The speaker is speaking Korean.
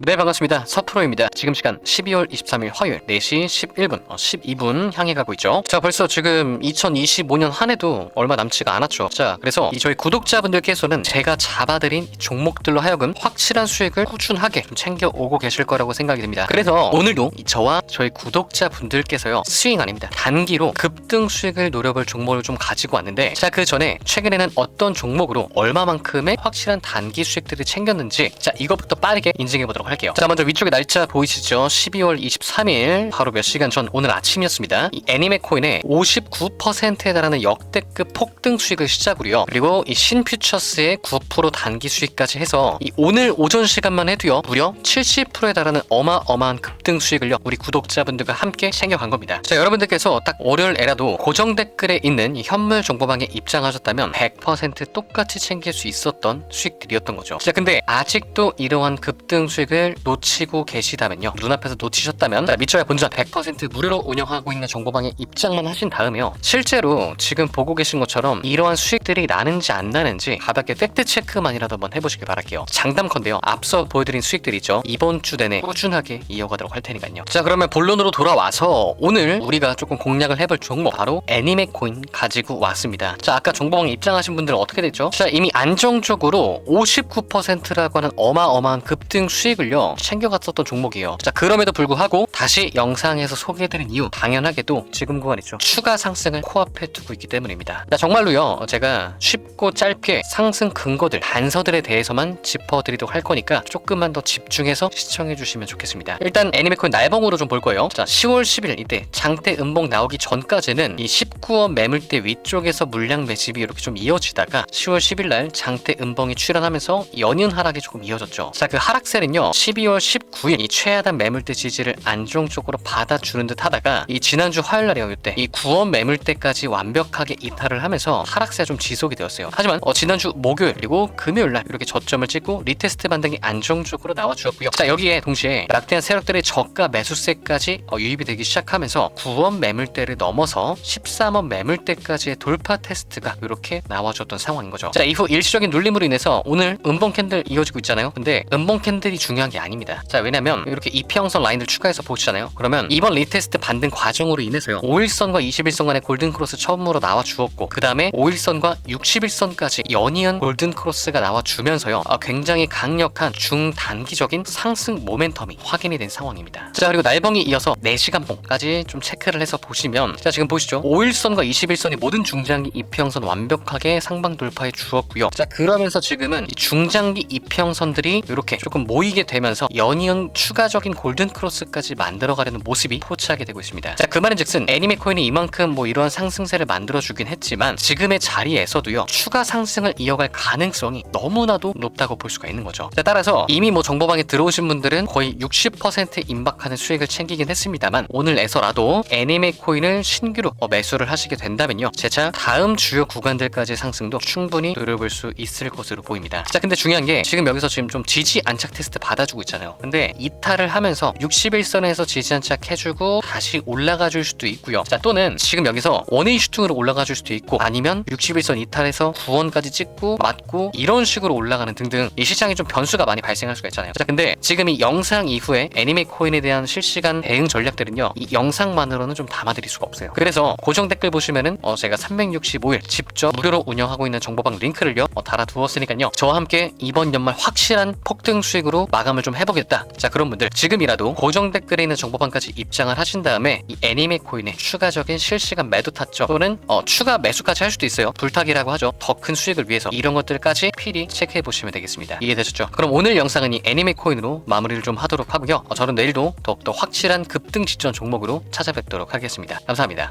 네 반갑습니다. 서프로입니다. 지금 시간 12월 23일 화요일 4시 11분 어, 12분 향해 가고 있죠. 자 벌써 지금 2025년 한 해도 얼마 남지가 않았죠. 자 그래서 이 저희 구독자분들께서는 제가 잡아드린 이 종목들로 하여금 확실한 수익을 꾸준하게 좀 챙겨오고 계실 거라고 생각이 듭니다. 그래서 오늘도 이 저와 저희 구독자분들께서요 스윙 아닙니다. 단기로 급등 수익을 노려볼 종목을 좀 가지고 왔는데 자 그 전에 최근에는 어떤 종목으로 얼마만큼의 확실한 단기 수익들을 챙겼는지 자 이것부터 빠르게 인증해 보도록 할게요. 자 먼저 위쪽에 날짜 보이시죠? 12월 23일 바로 몇 시간 전 오늘 아침이었습니다. 이 애니메 코인의 59%에 달하는 역대급 폭등 수익을 시작으로요. 그리고 이 신퓨처스의 9% 단기 수익까지 해서 이 오늘 오전 시간만 해도요 무려 70%에 달하는 어마어마한 급등 수익을요 우리 구독자분들과 함께 챙겨간 겁니다. 자 여러분들께서 딱 월요일에라도 고정 댓글에 있는 이 현물 정보방에 입장하셨다면 100% 똑같이 챙길 수 있었던 수익들이었던 거죠. 자 근데 아직도 이러한 급등 수익을 놓치고 계시다면요. 눈앞에서 놓치셨다면 자, 미쳐야 본전 100% 무료로 운영하고 있는 정보방에 입장만 하신 다음에요. 실제로 지금 보고 계신 것처럼 이러한 수익들이 나는지 안 나는지 가볍게 팩트 체크만이라도 한번 해보시길 바랄게요. 장담컨대요. 앞서 보여드린 수익들 있죠. 이번 주 내내 꾸준하게 이어가도록 할 테니까요. 자 그러면 본론으로 돌아와서 오늘 우리가 조금 공략을 해볼 종목 바로 애니메 코인 가지고 왔습니다. 자 아까 정보방에 입장하신 분들은 어떻게 됐죠? 자 이미 안정적으로 59%라고 하는 어마어마한 급등 수익을 요 챙겨갔었던 종목이에요. 자 그럼에도 불구하고 다시 영상에서 소개해드린 이유 당연하게도 지금 구간 있죠. 추가 상승을 코앞에 두고 있기 때문입니다. 자 정말로요 제가 쉽고 짧게 상승 근거들 단서들에 대해서만 짚어드리도록 할 거니까 조금만 더 집중해서 시청해 주시면 좋겠습니다. 일단 애니메코인 날봉으로 좀 볼 거예요. 자 10월 10일 이때 장대 음봉 나오기 전까지는 이 19원 매물대 위쪽에서 물량 매집이 이렇게 좀 이어지다가 10월 10일 날 장대 음봉이 출현하면서 연이은 하락이 조금 이어졌죠. 자 그 하락세는요 12월 19일 이 최하단 매물대 지지를 안정적으로 받아주는 듯 하다가 이 지난주 화요일 날이요 이때 이 9원 매물대까지 완벽하게 이탈을 하면서 하락세가 좀 지속이 되었어요. 하지만 어, 지난주 목요일 그리고 금요일 날 이렇게 저점을 찍고 리테스트 반등이 안정적으로 나와주었고요. 자 여기에 동시에 락대한 세력들의 저가 매수세까지 어, 유입이 되기 시작하면서 9원 매물대를 넘어서 13원 매물대까지의 돌파 테스트가 이렇게 나와줬던 상황인 거죠. 자 이후 일시적인 눌림으로 인해서 오늘 음봉 캔들 이어지고 있잖아요. 근데 음봉 캔들이 중요한 게 아닙니다. 자 왜냐면 이렇게 이평선 라인을 추가해서 보시잖아요. 그러면 이번 리테스트 반등 과정으로 인해서요. 5일선과 21선 간의 골든 크로스 처음으로 나와 주었고 그 다음에 5일선과 61선까지 연이은 골든 크로스가 나와 주면서요. 아, 굉장히 강력한 중단기적인 상승 모멘텀이 확인이 된 상황입니다. 자 그리고 날봉이 이어서 4시간 봉까지 좀 체크를 해서 보시면 자 지금 보시죠. 5일선과 21선이 모든 중장기 이평선 완벽하게 상방 돌파해 주었고요. 자 그러면서 지금은 이 중장기 이평선들이 이렇게 조금 모이게 되면서 연이은 추가적인 골든 크로스까지 만들어가려는 모습이 포착이 되고 있습니다. 자 그 말인즉슨 애니메 코인이 이만큼 뭐 이러한 상승세를 만들어주긴 했지만 지금의 자리에서도요 추가 상승을 이어갈 가능성이 너무나도 높다고 볼 수가 있는 거죠. 자 따라서 이미 뭐 정보방에 들어오신 분들은 거의 60% 임박하는 수익을 챙기긴 했습니다만 오늘에서라도 애니메 코인을 신규로 어, 매수를 하시게 된다면요 제차 다음 주요 구간들까지 상승도 충분히 노려볼 수 있을 것으로 보입니다. 자 근데 중요한 게 지금 여기서 지금 좀 지지 안착 테스트 받 아주고 있잖아요. 근데 이탈을 하면서 61선에서 지지 안착 해주고 다시 올라가 줄 수도 있고요. 자 또는 지금 여기서 원웨이 슈팅으로 올라가 줄 수도 있고 아니면 61선 이탈해서 9원까지 찍고 맞고 이런 식으로 올라가는 등등 이 시장에 좀 변수가 많이 발생할 수가 있잖아요. 자 근데 지금 이 영상 이후에 애니메 코인에 대한 실시간 대응 전략들은요 이 영상만으로는 좀 담아드릴 수가 없어요. 그래서 고정 댓글 보시면은 어 제가 365일 직접 무료로 운영하고 있는 정보방 링크를요 어 달아두었으니까요 저와 함께 이번 연말 확실한 폭등 수익으로 마감 을 좀 해보겠다. 자 그런 분들 지금이라도 고정 댓글에 있는 정보방까지 입장을 하신 다음에 이 애니메 코인의 추가적인 실시간 매도 타점 또는 어, 추가 매수까지 할 수도 있어요. 불타기라고 하죠. 더 큰 수익을 위해서. 이런 것들까지 필히 체크해 보시면 되겠습니다. 이해되셨죠? 그럼 오늘 영상은 이 애니메 코인으로 마무리를 좀 하도록 하고요. 어, 저는 내일도 더욱더 확실한 급등 직전 종목으로 찾아뵙도록 하겠습니다. 감사합니다